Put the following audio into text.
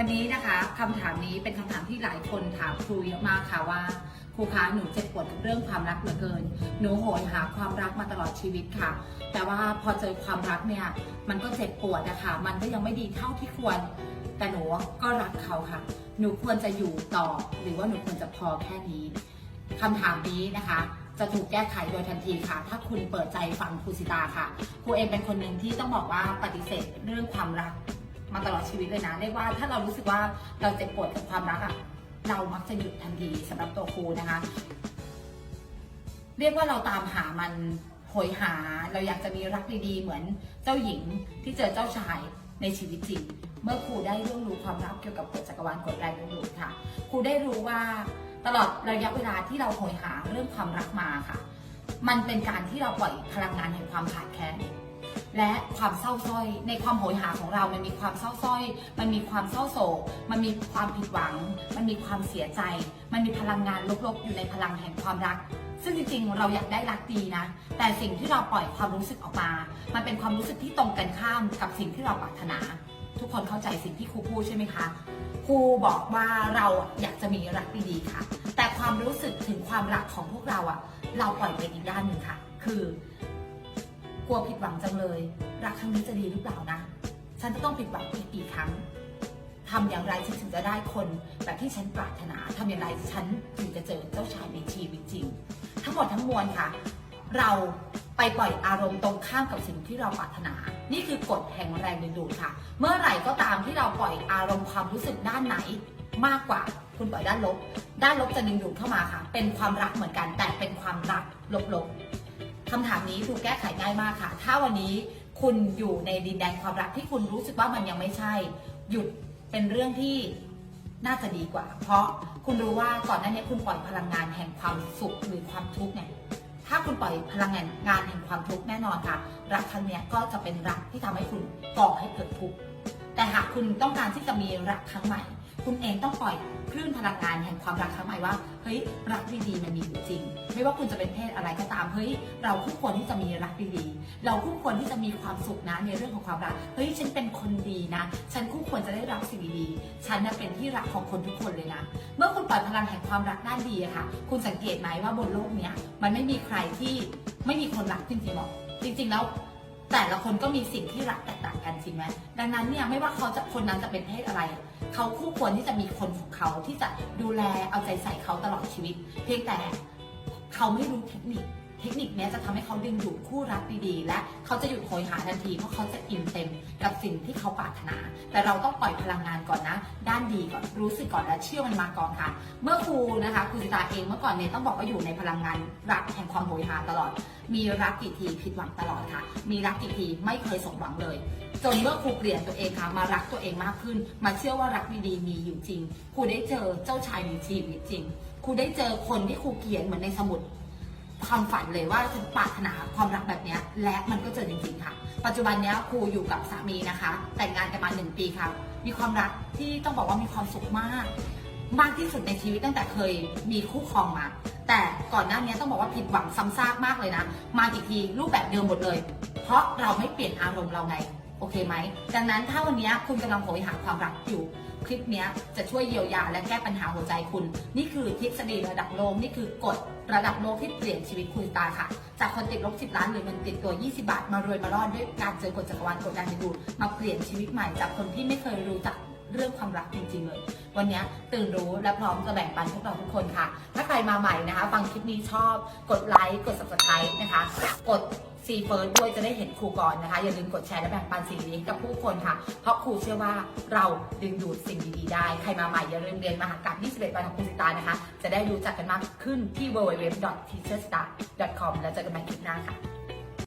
วันนี้นะคะคำถามนี้เป็นคำถามที่หลายคนถามครูเยอะมากค่ะว่าครูคะหนูเจ็บปวดกับเรื่องความรักเหลือเกิน หนูโหยหาความรักมาตลอดชีวิตค่ะ แต่ว่าพอเจอความรักเนี่ยมันก็เจ็บปวดนะคะมันก็ยังไม่ดีเท่าที่ควร แต่หนูก็รักเขาค่ะ หนูควรจะอยู่ต่อ หรือว่าหนูควรจะพอแค่นี้คำถามนี้นะคะจะถูกแก้ไขโดยทันทีค่ะ ถ้าคุณเปิดใจฟังครูสิตาค่ะ ครูเองเป็นคนหนึ่งที่ต้องบอกว่าปฏิเสธเรื่องความรัก มาตลอดชีวิตเลยนะเรียกว่าถ้าเรารู้สึกว่าเราเจ็บปวดกับความรักอะเรามักจะหยุดทันทีสำหรับตัวครูนะคะ เรียกว่าเราตามหามันโหยหา เราอยากจะมีรักดีๆ เหมือนเจ้าหญิงที่เจอเจ้าชายในชีวิตจริง เมื่อครูได้เรื่องรู้ความรักเกี่ยวกับกฎจักรวาลกฎแรงดึงดูดค่ะ ครูได้รู้ว่าตลอดระยะเวลาที่เราโหยหาเรื่องความรักมาค่ะ มันเป็นการที่เราปล่อยพลังงานแห่งความขาดแคลน และความเศร้าส้อย ในความโหยหาของเรา มันมีความเศร้าส้อย มันมีความเศร้าโศก มันมีความผิดหวัง มันมีความเสียใจ มันมีพลังงานลบๆ อยู่ในพลังแห่งความรัก ซึ่งจริงๆ เราอยากได้รักดีนะ แต่สิ่งที่เราปล่อยความรู้สึกออกมา มันเป็นความรู้สึกที่ตรงกันข้ามกับสิ่งที่เราปรารถนา ทุกคนเข้าใจสิ่งที่ครูพูดใช่ไหมคะ ครูบอกว่าเราอยากจะมีรักดีๆค่ะ แต่ความรู้สึกถึงความรักของพวกเราอะเราปล่อยไปอีกด้านหนึ่งค่ะ คือ กลัวผิดหวังจังเลย รักครั้งนี้จะดีหรือเปล่านะ ฉันจะต้องผิดหวังอีกกี่ครั้งทำอย่างไรฉันถึงจะได้คนแบบที่ฉันปรารถนาทำอย่างไรฉันถึงจะเจอเจ้าชายในชีวิตจริง ทั้งหมดทั้งมวลค่ะ เราไปปล่อยอารมณ์ตรงข้ามกับสิ่งที่เราปรารถนา นี่คือกฎแห่งแรงดึงดูดค่ะ เมื่อไหร่ก็ตามที่เราปล่อยอารมณ์ความรู้สึกด้านไหนมากกว่าคุณปล่อยด้านลบ ด้านลบจะดึงดูดเข้ามาค่ะ เป็นความรักเหมือนกันแต่เป็นความรักลบๆ คำถามนี้ถูกแก้ไขง่ายมากค่ะ ถ้าวันนี้คุณอยู่ในดินแดนความรักที่คุณรู้สึกว่ามันยังไม่ใช่ หยุดเป็นเรื่องที่น่าจะดีกว่า เพราะคุณรู้ว่าก่อนหน้านี้คุณปล่อยพลังงานแห่งความสุขหรือความทุกข์เนี่ยถ้าคุณปล่อยพลังงานงานแห่งความทุกข์แน่นอนค่ะ รักครั้งนี้ก็จะเป็นรักที่ทำให้คุณก่อให้เกิดทุกข์แต่หากคุณต้องการที่จะมีรักครั้งใหม่ คุณเองต้องปล่อยคลื่นพลังงานแห่งความรักครั้งใหม่ว่าเฮ้ยรักดีๆมันมีอยู่จริง ไม่ว่าคุณจะเป็นเพศอะไรก็ตามเฮ้ยเราคู่ควรที่จะมีรักดีๆเราคู่ควรที่จะมีความสุขนะในเรื่องของความรักเฮ้ยฉันเป็นคนดีนะ ฉันคู่ควรจะได้รับสิ่งดีๆฉันน่ะเป็นที่รักของคนทุกคนเลยนะ เมื่อคุณปล่อยพลังแห่งความรักด้านดีอะค่ะ คุณสังเกตไหมว่าบนโลกเนี้ยมันไม่มีใครที่ไม่มีคนรักจริงๆหรอกจริงๆแล้ว แต่ละคนก็มีสิ่งที่รักแตกต่างกันจริงไหมดังนั้นเนี่ยไม่ว่าเขาจะคนนั้นจะเป็นเพศอะไร เขาคู่ควรที่จะมีคนของเขาที่จะดูแลเอาใจใส่เขาตลอดชีวิต เพียงแต่เขาไม่รู้เทคนิค เทคนิคนี้จะทำให้เขาดึงดูดคู่รักดีๆ และเขาจะหยุดโหยหาทันทีเพราะเขาจะอิ่มเต็มกับสิ่งที่เขาปรารถนา แต่เราต้องปล่อยพลังงานก่อนนะ ด้านดีก่อนรู้สึกก่อนและเชื่อมันมาก่อนค่ะ เมื่อครูนะคะครูสิตาเองเมื่อก่อนเนี่ยต้องบอกว่าอยู่ในพลังงานรักแห่งความโหยหาตลอด มีรักกี่ทีผิดหวังตลอดค่ะ มีรักกี่ทีไม่เคยสมหวังเลยจนเมื่อครูเปลี่ยนตัวเองค่ะมารักตัวเองมากขึ้น มาเชื่อว่ารักดีๆมีอยู่จริงครูได้เจอเจ้าชายในชีวิตจริงครูได้เจอคนที่ครูเขียนเหมือนในสมุด ความฝันเลยว่าฉันปรารถนาความรักแบบนี้และมันก็เจอจริงๆค่ะ ปัจจุบันนี้ครูอยู่กับสามีนะคะ แต่งงานกันมาหนึ่งปีค่ะ มีความรักที่ต้องบอกว่ามีความสุขมาก มากที่สุดในชีวิตตั้งแต่เคยมีคู่ครองมา แต่ก่อนหน้านี้ต้องบอกว่าผิดหวังซ้ำซากมากเลยนะ มากี่ทีรูปแบบเดิมหมดเลย เพราะเราไม่เปลี่ยนอารมณ์เราไง โอเคไหม ดังนั้นถ้าวันนี้คุณกำลังโหยหาความรักอยู่ คลิปนี้จะช่วยเยียวยาและแก้ปัญหาหัวใจคุณ นี่คือทฤษฎีระดับโลกนี่คือกฎระดับโลกที่เปลี่ยนชีวิตคุณตาค่ะ จากคนติดลบ 10 ล้านหรือเงินติดตัว 20 บาท มารวยมารอดด้วยการเจอกฎจักรวาลกฎการดู มาเปลี่ยนชีวิตใหม่จากคนที่ไม่เคยรู้จักเรื่องความรักจริงๆเลย วันนี้ตื่นรู้และพร้อมจะแบ่งปันพวกเราทุกคนค่ะ ถ้าใครมาใหม่นะคะ ฟังคลิปนี้ชอบ กดไลค์ กด subscribe นะคะ กด ซีเฟิร์สด้วยจะได้เห็นครูก่อนนะคะ อย่าลืมกดแชร์และแบ่งปันสิ่งนี้กับผู้คนค่ะ เพราะครูเชื่อว่าเราดึงดูดสิ่งดีๆได้ ใครมาใหม่อย่าลืมเรียนมหากรรม21วันของครูสิตานะคะ จะได้รู้จักกันมากขึ้นที่ www.teacherstar.com แล้วเจอกันใหม่คลิปหน้าค่ะ